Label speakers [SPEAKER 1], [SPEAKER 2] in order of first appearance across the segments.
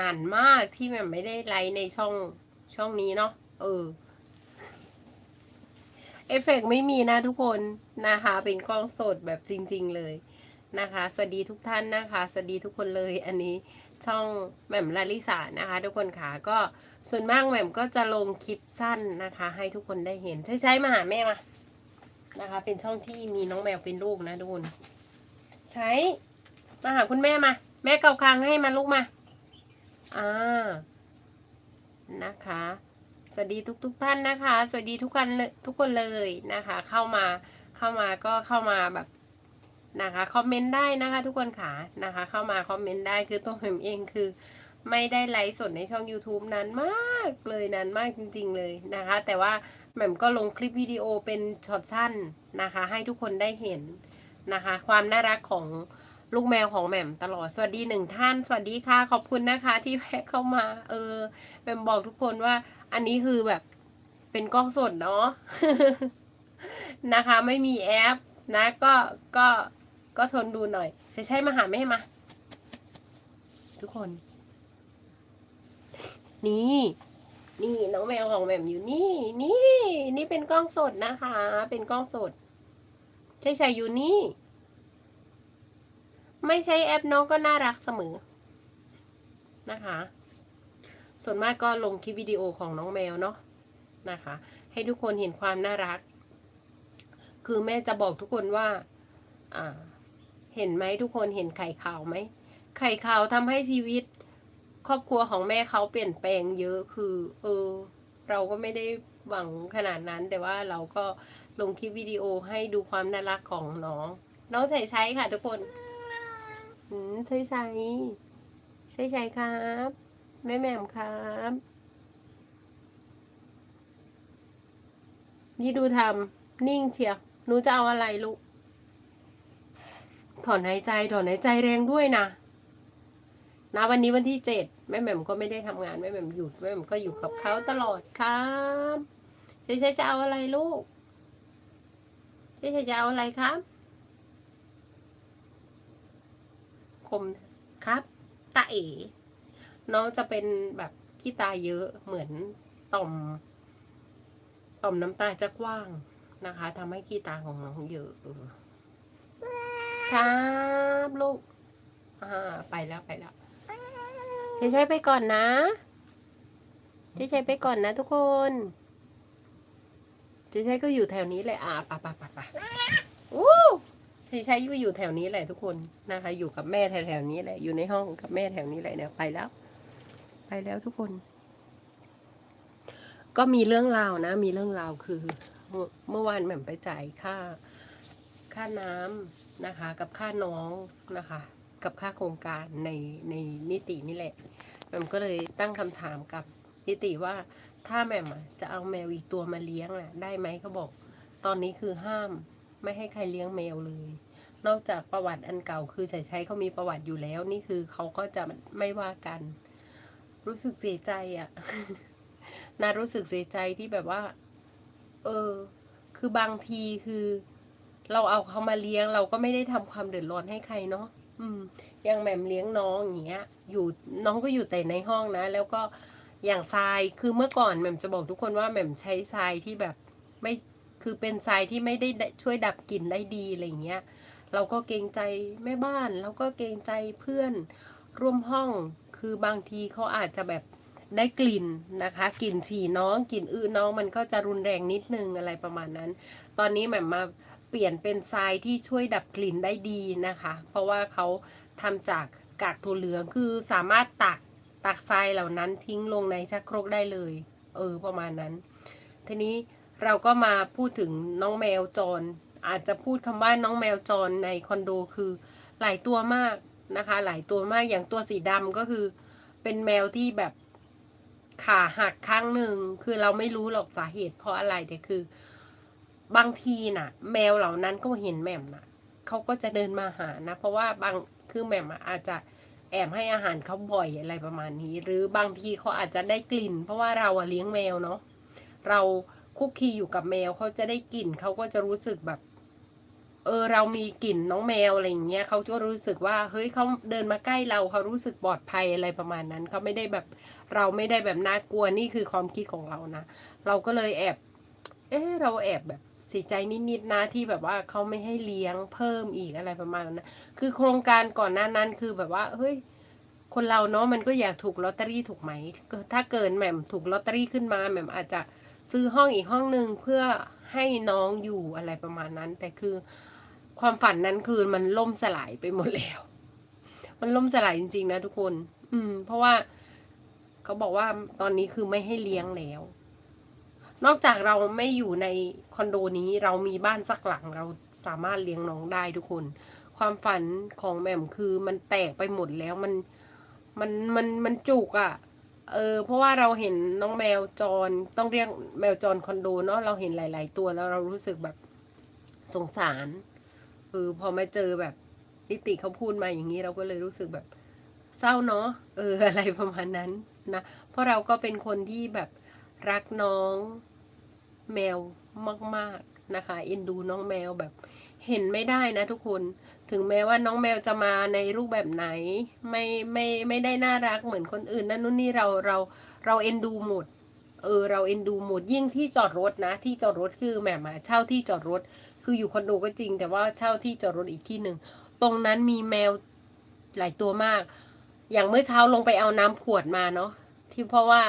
[SPEAKER 1] นานมากที่แหม่มไม่ได้ไลฟ์ในช่องช่องนี้เนาะเออ เอฟเฟกต์ไม่มีนะทุกคนนะคะ เป็นกล้องสดแบบจริง ๆเลยนะคะ สวัสดีทุกท่านนะคะ สวัสดีทุกคนเลย อันนี้ช่องแหม่มลาลิสานะคะ ทุกคนค่ะก็ส่วนมากแหม่มก็จะลงคลิปสั้นนะคะ ให้ทุกคนได้เห็น ใช้ใช้มาหาแม่มานะคะ เป็นช่องที่มีน้องแมวเป็นลูกนะทุกคน ใช้มาหาคุณแม่มา แม่เกาคางให้มาลูกมา อ่านะคะ สวัสดีทุกทุกๆท่านนะคะ สวัสดีทุกคนเลยทุกคนเลยนะคะ เข้ามาเข้ามาก็เข้ามาแบบนะคะคอมเมนต์ได้นะคะทุกคนค่ะนะคะ เข้ามาคอมเมนต์ได้คือตัวผมเองคือไม่ได้ไลฟ์สดในช่อง YouTube นานมากเลยนานมากจริง ๆ เลยนะคะ แต่ว่าแหม่มก็ลงคลิปวิดีโอเป็นช็อตสั้นนะคะ ให้ทุกคนได้เห็นนะคะ ความน่ารักของ ลูกแมวของแหม่มตลอด สวัสดีหนึ่งท่าน สวัสดีค่ะ ขอบคุณนะคะที่แวะเข้ามา เออแหม่มบอกทุกคนว่า อันนี้คือแบบ เป็นกล้องสดเนาะนะคะ ไม่มีแอป นะ ก็ก็ก็ทนดูหน่อยใช่ใช่มาหาแม่มา ทุกคน นี่ นี่น้องแมวของแหม่มอยู่นี่ นี่ นี่เป็นกล้องสดนะคะ เป็นกล้องสดใช่ใช่อยู่นี่ ไม่ใช้แอปน้องก็น่ารักเสมอนะคะ ส่วนมากก็ลงคลิปวิดีโอของน้องแมวเนาะนะคะ ให้ทุกคนเห็นความน่ารัก คือแม่จะบอกทุกคนว่าอ่าเห็นไหมทุกคนเห็นไข่ขาวไหมไข่ขาวทำให้ชีวิต ครอบครัวของแม่เขาเปลี่ยนแปลงเยอะคือ เออ เราก็ไม่ได้หวังขนาดนั้น แต่ว่าเราก็ลงคลิปวิดีโอให้ดูความน่ารักของน้อง น้องใช้ใช้ค่ะทุกคน อืมใช้ใช้ใช้ใช้ครับ แม่แหม่มครับนี่ดูทำนิ่งเชียวหนูจะเอาอะไรลูก ถอนหายใจ ถอนหายใจแรงด้วยนะนะวันนี้วันที่เจ็ดแม่แหม่มก็ไม่ได้ทำงานแม่แหม่มหยุดแม่แหม่มก็อยู่กับเขาตลอดครับใช่ใช่จะเอาอะไรลูกใช่ใช่จะเอาอะไรครับ คมครับตาเอ๋น้องจะเป็นแบบขี้ตาเยอะเหมือนต่อม ต่อมน้ำตาจะกว้างนะคะทำให้ขี้ตาของน้องเยอะครับลูกอ่าไปแล้วไปแล้วเฉยๆไปก่อนนะเฉยๆไปก่อนนะทุกคนเฉยๆก็อยู่แถวนี้แหละอ่าปไปไปไปอู้ เฉยๆก็อยู่แถวนี้แหละทุกคนนะคะ อยู่กับแม่แถวๆนี้แหละ อยู่ในห้องกับแม่แถวนี้แหละเนี่ยไปแล้ว ไปแล้วทุกคน ก็มีเรื่องราวนะ มีเรื่องราวคือ เมื่อวานแหม่มไปจ่ายค่า ค่าน้ำนะคะ กับค่าน้องนะคะ กับค่าโครงการในในนิตินี่แหละแหม่มก็เลยตั้งคำถามกับนิติว่าถ้าแหม่มจะเอาแมวอีกตัวมาเลี้ยงน่ะ ได้ไหมเขาบอก ตอนนี้คือห้าม ไม่ให้ใครเลี้ยงแมวเลย นอกจากประวัติอันเก่าคือใส่ใช้เขามีประวัติอยู่แล้ว นี่คือเขาก็จะไม่ว่ากัน รู้สึกเสียใจอะ่ะนารู้สึกเสียใจที่แบบว่า เออ คือบางทีคือ เราเอาเขามาเลี้ยง เราก็ไม่ได้ทำความเดือดร้อนให้ใครเนาะอืม อย่างแหม่มเลี้ยงน้องอย่างเงี้ย อยู่น้องก็อยู่แต่ในห้องนะ แล้วก็อย่างทรายคือเมื่อก่อนแหม่มจะบอกทุกคนว่าแหม่มใช้ทรายที่แบบไม่ คือเป็นทรายที่ไม่ได้ช่วยดับกลิ่นได้ดีอะไรเงี้ย เราก็เกรงใจแม่บ้านเราก็เกรงใจเพื่อนร่วมห้อง คือบางทีเขาอาจจะแบบได้กลิ่นนะคะ กลิ่นฉี่น้องกลิ่นอื้อน้องมันก็จะรุนแรงนิดนึงอะไรประมาณนั้น ตอนนี้แหม่มมาเปลี่ยนเป็นทรายที่ช่วยดับกลิ่นได้ดีนะคะ เพราะว่าเขาทำจากกากถั่วเหลืองคือสามารถตักตักทรายเหล่านั้นทิ้งลงในชักโครกได้เลย เออประมาณนั้น ทีนี้ เราก็มาพูดถึงน้องแมวจร อาจจะพูดคำว่าน้องแมวจรในคอนโดคือหลายตัวมากนะคะ หลายตัวมากอย่างตัวสีดำก็คือ เป็นแมวที่แบบขาหักข้างหนึ่งคือเราไม่รู้หรอกสาเหตุเพราะอะไรแต่คือ บางทีน่ะ แมวเหล่านั้นก็เห็นแหม่มน่ะเขาก็จะเดินมาหานะ เพราะว่าบางคือแหม่มอาจจะแอบให้อาหารเขาบ่อยอะไรประมาณนี้ หรือบางทีเขาอาจจะได้กลิ่น เพราะว่าเราเลี้ยงแมวเนาะเรา คุกคีอยู่กับแมวเขาจะได้กลิ่นเขาก็จะรู้สึกแบบ เออเรามีกลิ่นน้องแมวอะไรอย่างเงี้ยเขาก็รู้สึกว่าเฮ้ยเขาเดินมาใกล้เราเขารู้สึกปลอดภัยอะไรประมาณนั้นเขาไม่ได้แบบเราไม่ได้แบบน่ากลัวนี่คือความคิดของเรานะเราก็เลยแอบ เออเราแอบแบบเสียใจนิดๆนะที่แบบว่าเขาไม่ให้เลี้ยงเพิ่มอีกอะไรประมาณนั้นคือโครงการก่อนหน้านั้นคือแบบว่าเฮ้ยคนเราเนาะมันก็อยากถูกลอตเตอรี่ถูกไหมถ้าเกินแหม่มถูกลอตเตอรี่ขึ้นมาแหม่มอาจจะ ซื้อห้องอีกห้องหนึ่งเพื่อให้น้องอยู่อะไรประมาณนั้น แต่คือความฝันนั้นคือมันล่มสลายไปหมดแล้ว มันล่มสลายจริง ๆ นะทุกคน อืม เพราะว่าเขาบอกว่าตอนนี้คือไม่ให้เลี้ยงแล้ว นอกจากเราไม่อยู่ในคอนโดนี้เรามีบ้านสักหลังเราสามารถเลี้ยงน้องได้ทุกคน ความฝันของแหม่มคือมันแตกไปหมดแล้วมันมันมันมันจุกอะ่ะ เออเพราะว่าเราเห็นน้องแมวจรต้องเรียกแมวจรคอนโดเนาะเราเห็นหลาย ๆ ตัวแล้วเรารู้สึกแบบสงสารเออพอมาเจอแบบนิติเขาพูดมาอย่างนี้เราก็เลยรู้สึกแบบเศร้าเนาะเอออะไรประมาณนั้นนะเพราะเราก็เป็นคนที่แบบรักน้องแมวมาก ๆนะคะเอ็นดูน้องแมวแบบเห็นไม่ได้นะทุกคน ถึงแม้ว่าน้องแมวจะมาในรูปแบบไหน ไม่ไม่ไม่ได้น่ารักเหมือนคนอื่นนั่นนู่นนี่เราเราเราเอ็นดูหมดเออเราเอ็นดูหมดยิ่งที่จอดรถนะ ที่จอดรถคือแหมมาเช่าที่จอดรถ คืออยู่คอนโดก็จริง แต่ว่าเช่าที่จอดรถอีกที่หนึ่งตรงนั้นมีแมวหลายตัวมาก อย่างเมื่อเช้าลงไปเอาน้ำขวดมาเนาะที่เพราะว่า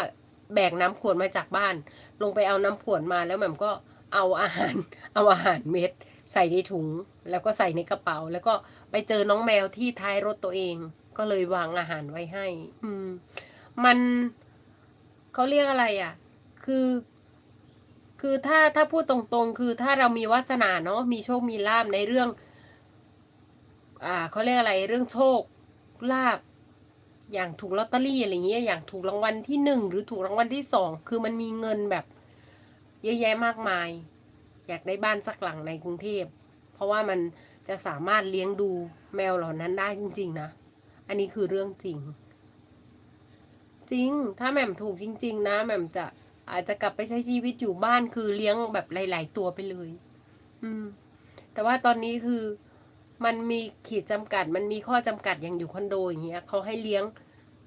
[SPEAKER 1] แบกน้ำขวดมาจากบ้าน ลงไปเอาน้ำขวดมาแล้วแหม่มก็เอาอาหารเอาอาหารเม็ด ใส่ในถุงแล้วก็ใส่ในกระเป๋า แล้วก็ไปเจอน้องแมวที่ท้ายรถตัวเอง ก็เลยวางอาหารไว้ให้ อืม มันเขาเรียกอะไรอะ คือ คือถ้าถ้าพูดตรงๆ คือถ้าเรามีวาสนาเนาะมีโชคมีลาบในเรื่อง อ่าเขาเรียกอะไรเรื่องโชคลาบอย่างถูกลอตเตอรี่อะไรเงี้ยอย่างถูกรางวัลที่หนึ่งหรือถูกรางวัลที่สองคือมันมีเงินแบบ เยอะแยะมากมาย อยากได้บ้านสักหลังในกรุงเทพ เพราะว่ามันจะสามารถเลี้ยงดูแมวเหล่านั้นได้จริง ๆ นะ อันนี้คือเรื่องจริง จริง ถ้าแหม่มถูกจริง ๆ นะแหม่มจะอาจจะกลับไปใช้ชีวิตอยู่บ้านคือเลี้ยงแบบหลาย ๆ ตัวไปเลย อืม แต่ว่าตอนนี้คือมันมีขีดจำกัด มันมีข้อจำกัดอย่างอยู่คอนโดอย่างเงี้ยเขาให้เลี้ยง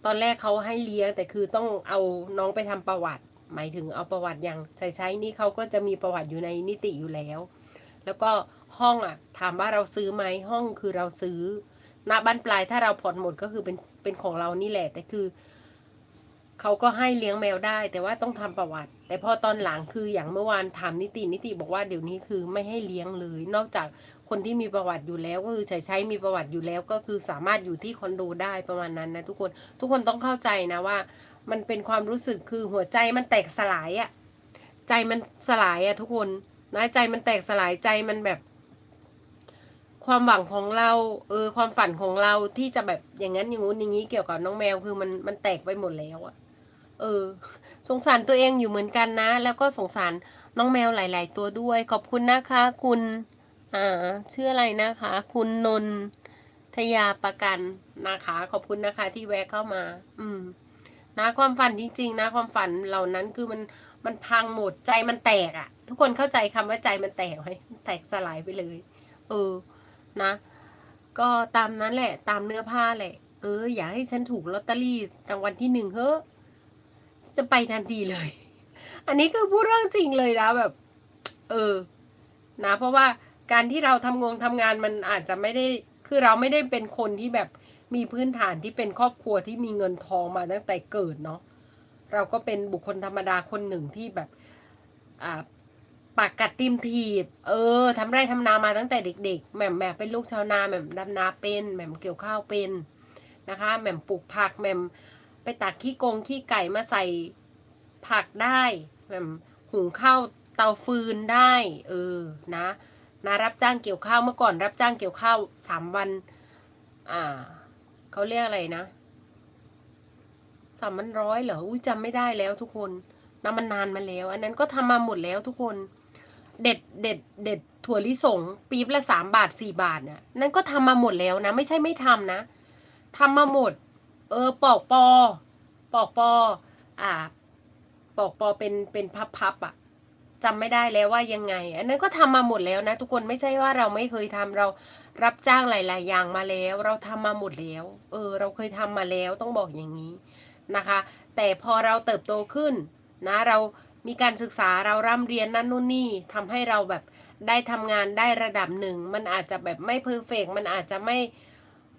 [SPEAKER 1] ตอนแรกเขาให้เลี้ยงแต่คือต้องเอาน้องไปทำประวัติ หมายถึงเอาประวัติอย่างใช้ใช้นี่เขาก็จะมีประวัติอยู่ในนิติอยู่แล้ว แล้วก็ห้องอะถามว่าเราซื้อไหมห้องคือเราซื้อณบ้านปลายถ้าเราผ่อนหมดก็คือเป็นเป็นของเรานี่แหละแต่คือเขาก็ให้เลี้ยงแมวได้ แต่ว่าต้องทำประวัติ แต่พอตอนหลังคืออย่างเมื่อวานถามนิตินิติบอกว่าเดี๋ยวนี้คือไม่ให้เลี้ยงเลย นอกจากคนที่มีประวัติอยู่แล้วก็คือใช้ใช้มีประวัติอยู่แล้วก็คือสามารถอยู่ที่คอนโดได้ประมาณนั้นนะทุกคนทุกคนต้องเข้าใจนะว่า มันเป็นความรู้สึกคือหัวใจมันแตกสลายอะใจมันสลายอะทุกคนนะใจมันแตกสลายใจมันแบบ ความหวังของเรา เออ ความฝันของเราที่จะแบบอย่างนั้นอย่างงู้นอย่างนี้เกี่ยวกับน้องแมวคือมันมันแตกไปหมดแล้วอะเออ สงสารตัวเองอยู่เหมือนกันนะ แล้วก็สงสารน้องแมวหลาย ๆ ตัวด้วย ขอบคุณนะคะ คุณ อ่าชื่ออะไรนะคะ คุณนนทยาประกันนะคะ ขอบคุณนะคะที่แวะเข้ามา อืม นะความฝันจริง ๆ นะ ความฝันเหล่านั้นคือมันมันพังหมดใจมันแตกอะ่ะ ทุกคนเข้าใจคำว่าใจมันแตกไหมแตกสลายไปเลย เออนะ ก็ตามนั้นแหละ ตามเนื้อผ้าแหละ เออ อย่าให้ฉันถูกลอตเตอรี่รางวัลที่หนึ่งเฮ้จะไปทันทีเลย อันนี้คือพูดเรื่องจริงเลยนะแบบ เออ นะ เพราะว่าการที่เราทำงงทำงานมันอาจจะไม่ได้คือเราไม่ได้เป็นคนที่แบบ มีพื้นฐานที่เป็นครอบครัวที่มีเงินทองมาตั้งแต่เกิดเนาะเราก็เป็นบุคคลธรรมดาคนหนึ่งที่แบบอ่าปากกัดติมทีบ เออทำไร่ทำนามาตั้งแต่เด็ก ๆแหม่มแหม่มเป็นลูกชาวนาแหม่มดำนาเป็นแหม่มเกี่ยวข้าวเป็นนะคะแหม่มปลูกผักแหม่มไปตักขี้กงขี้ไก่มาใส่ผักได้แหม่มหุงข้าวเตาฟืนได้ เออนะนะรับจ้างเกี่ยวข้าวเมื่อก่อนรับจ้างเกี่ยวข้าวสามวัน อ่า เขาเรียกอะไรนะสามพันร้อยเหรออุ้ยจำไม่ได้แล้วทุกคนน้ำมันนานมาแล้ว อันนั้นก็ทำมาหมดแล้วทุกคน เด็ดเด็ด เด็ดถั่วลิสงปี๊บละสามบาทสี่บาทเนี่ยนั่นก็ทำมาหมดแล้วนะ ไม่ใช่ไม่ทำนะทำมาหมด เออปอกปอ ปอกปอ อ่า ปอกปอเป็นเป็นพับพับๆอะ จำไม่ได้แล้วว่ายังไง อันนั้นก็ทำมาหมดแล้วนะ ทุกคนไม่ใช่ว่าเราไม่เคยทำเรารับจ้างหลาย ๆ อย่างมาแล้ว เราทำมาหมดแล้ว เออ เราเคยทำมาแล้วต้องบอกอย่างนี้นะคะ แต่พอเราเติบโตขึ้นนะเรามีการศึกษาเราร่ำเรียนนั่นนู่นนี่ทำให้เราแบบได้ทำงานได้ระดับหนึ่ง มันอาจจะแบบไม่เพอร์เฟกมันอาจจะไม่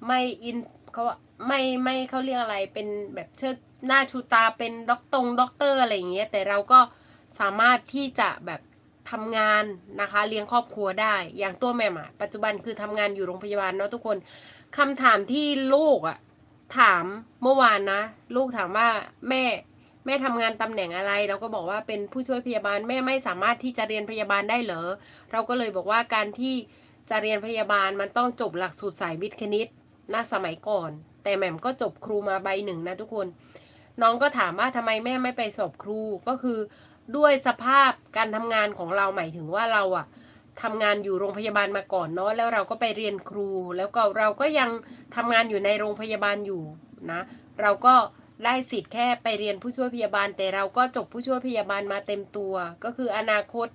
[SPEAKER 1] ไม่อินเขาไม่ไม่เขาเรียกอะไรเป็นแบบเชิดหน้าชูตาเป็นด็อกตรงด็อกเตอร์อะไรอย่างเงี้ยแต่เราก็ สามารถที่จะแบบทำงานนะคะ เลี้ยงครอบครัวได้ อย่างตัวแม่อะปัจจุบันคือทำงานอยู่โรงพยาบาลเนาะทุกคนคำถามที่ลูกอะถามเมื่อวานนะ ลูกถามว่าแม่แม่ทำงานตำแหน่งอะไร เราก็บอกว่าเป็นผู้ช่วยพยาบาลแม่ไม่สามารถที่จะเรียนพยาบาลได้เหรอเราก็เลยบอกว่าการที่จะเรียนพยาบาลมันต้องจบหลักสูตรสายวิทย์คณิตณสมัยก่อน แต่แหม่มก็จบครูมาใบหนึ่งนะทุกคน น้องก็ถามว่าทำไมแม่ไม่ไปสอบครูก็คือ ด้วยสภาพการทำงานของเราหมายถึงว่าเราอะทำงานอยู่โรงพยาบาลมาก่อนเนาะแล้วเราก็ไปเรียนครู แล้วก็เราก็ยังทำงานอยู่ในโรงพยาบาลอยู่นะ เราก็ได้สิทธิ์แค่ไปเรียนผู้ช่วยพยาบาล แต่เราก็จบผู้ช่วยพยาบาลมาเต็มตัว ก็คืออนาคต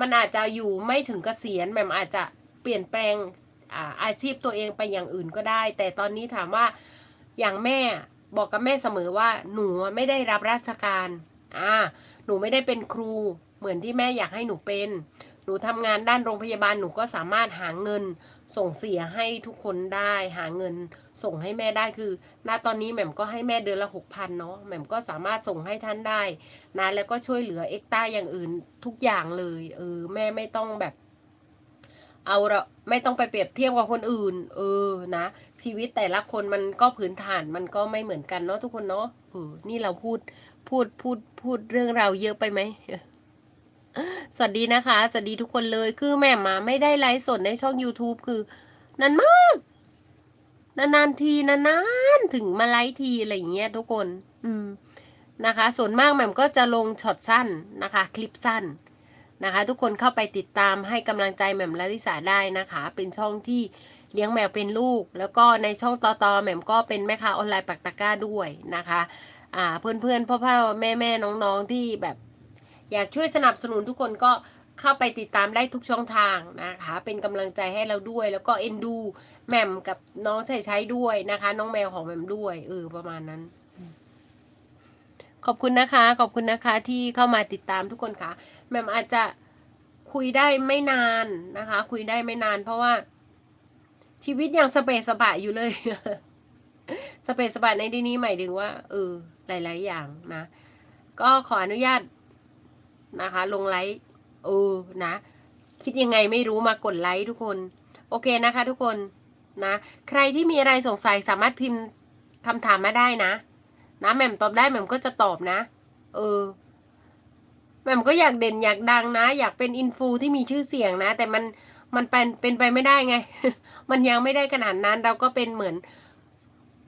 [SPEAKER 1] มันอาจจะอยู่ไม่ถึงเกษียณแหม่มอาจจะเปลี่ยนแปลงอาอาชีพตัวเองไปอย่างอื่นก็ได้ แต่ตอนนี้ถามว่าอย่างแม่บอกกับแม่เสมอว่าหนูไม่ได้รับราชการอ่า หนูไม่ได้เป็นครูเหมือนที่แม่อยากให้หนูเป็น หนูทำงานด้านโรงพยาบาลหนูก็สามารถหาเงิน ส่งเสียให้ทุกคนได้หาเงิน ส่งให้แม่ได้คือ ณตอนนี้แหม่มก็ให้แม่เดือนละหกพันเนาะแหม่มก็สามารถส่งให้ท่านได้นะแล้วก็ช่วยเหลือเอ็กต้าอย่างอื่นทุกอย่างเลยเออแม่ไม่ต้องแบบเอาเราไม่ต้องไปเปรียบเทียบกับคนอื่น เออนะ ชีวิตแต่ละคนมันก็พื้นฐานมันก็ไม่เหมือนกันเนาะทุกคนเนาะเออนี่เราพูด พูดพูดพูดเรื่องราวเยอะไปไหมสวัสดีนะคะ สวัสดีทุกคนเลยคือแม่มาไม่ได้ไลฟ์สดในช่อง YouTube คือนานมาก นานๆทีนานๆถึงมาไลฟ์ทีอะไรอย่างเงี้ยทุกคน อืมนะคะ ส่วนมากแม่มก็จะลงช็อตสั้นนะคะ คลิปสั้นนะคะ ทุกคนเข้าไปติดตามให้กำลังใจแหม่มลลิสาได้นะคะ เป็นช่องที่เลี้ยงแมวเป็นลูก แล้วก็ในช่องต่อๆแหม่มก็เป็นแม่ค้าออนไลน์ปักตะก้าด้วยนะคะ อ่าเพื่อนๆพ่อพ่อแม่แม่ๆน้องๆที่แบบ อยากช่วยสนับสนุนทุกคนก็เข้าไปติดตามได้ทุกช่องทางนะคะ เป็นกำลังใจให้เราด้วย แล้วก็เอ็นดูแหม่มกับน้องใช้ใช้ด้วยนะคะ น้องแมวของแหม่มด้วยเออประมาณนั้น ขอบคุณนะคะ ขอบคุณนะคะที่เข้ามาติดตามทุกคนค่ะแหม่มอาจจะคุยได้ไม่นานนะคะ คุยได้ไม่นาน เพราะว่าชีวิตยังสเปซสปะอยู่เลย สเปซสปะในที่นี้หมายถึงว่าเออหลาย ๆ อย่างนะ ก็ขออนุญาตนะคะ ลงไลค์เออนะ คิดยังไงไม่รู้มากดไลค์ทุกคน โอเคนะคะ ทุกคนนะ ใครที่มีอะไรสงสัยสามารถพิมพ์คำถามมาได้นะนะแหม่มตอบได้แหม่มก็จะตอบนะ เออแหม่มก็อยากเด่นอยากดังนะ อยากเป็นอินฟูที่มีชื่อเสียงนะ แต่มันมันเป็นเป็นไปไม่ได้ไง มันยังไม่ได้ขนาดนั้น เราก็เป็นเหมือน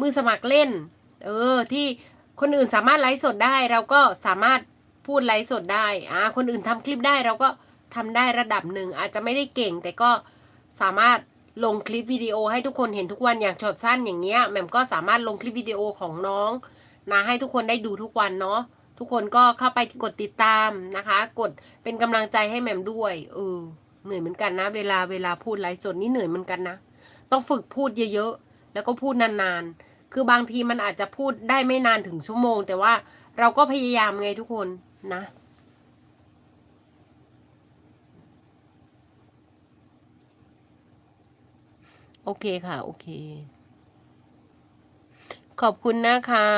[SPEAKER 1] มือสมัครเล่น เออ ที่คนอื่นสามารถไลฟ์สดได้ เราก็สามารถพูดไลฟ์สดได้อ่าคนอื่นทำคลิปได้เราก็ทำได้ระดับหนึ่งอาจจะไม่ได้เก่ง แต่ก็สามารถลงคลิปวิดีโอให้ทุกคนเห็นทุกวันอย่างช็อตสั้นอย่างเงี้ยแหม่มก็สามารถลงคลิปวิดีโอของน้องนะให้ทุกคนได้ดูทุกวันเนาะทุกคนก็เข้าไปกดติดตามนะคะ กดเป็นกำลังใจให้แหม่มด้วยเออเหนื่อยเหมือนกันนะ เวลาเวลาพูดไลฟ์สดนี่เหนื่อยเหมือนกันนะ ต้องฝึกพูดเยอะๆ แล้วก็พูดนานๆ คือบางทีมันอาจจะพูดได้ไม่นานถึงชั่วโมง แต่ว่าเราก็พยายามไงทุกคนนะโอเคค่ะ โอเค ขอบคุณนะคะ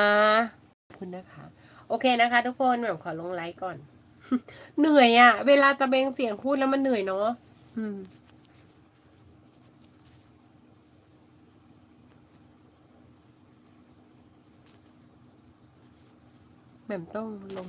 [SPEAKER 1] ขอบคุณนะคะ โอเคนะคะ ทุกคนแบบขอลงไลค์ก่อน เหนื่อยอะ่ะ เวลาตะเบงเสียงพูดแล้วมันเหนื่อยเนาะอืม แหม่มต้องลง